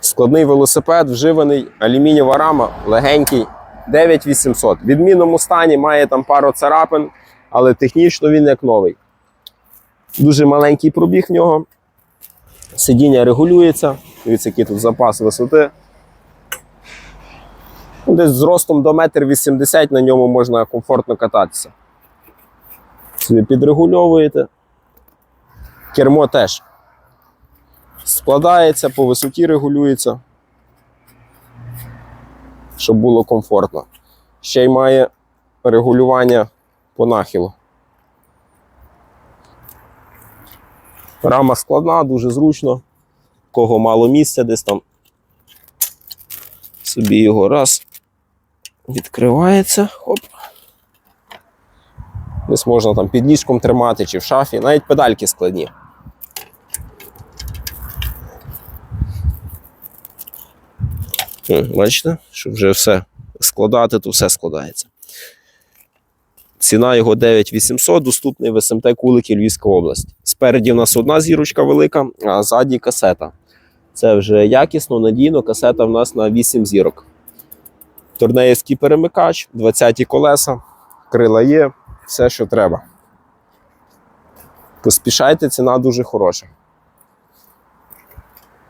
Складний велосипед, вживаний, алюмінієва рама, легенький, 9800. В відмінному стані має там пару царапин, але технічно він як новий. Дуже маленький пробіг в нього. Сидіння регулюється. Дивіться, який тут запас висоти. Ну, Десь з ростом до 1,80 м на ньому можна комфортно кататися. Собі підрегульовуєте. Кермо теж складається, по висоті регулюється, щоб було комфортно. Ще й має регулювання по нахилу. Рама складна, дуже зручно. Кого мало місця, десь там собі його раз відкривається. Хоп. Десь можна там під ліжком тримати чи в шафі, навіть педальки складні. Бачите, що вже все складати, то все складається. Ціна його 9800, доступний в СМТ Кулики Львівська область. Спереді в нас одна зірочка велика, а ззаді касета. Це вже якісно, надійно. Касета в нас на 8 зірок. Турнеївський перемикач, 20-ті колеса, крила є, все, що треба. Поспішайте, ціна дуже хороша.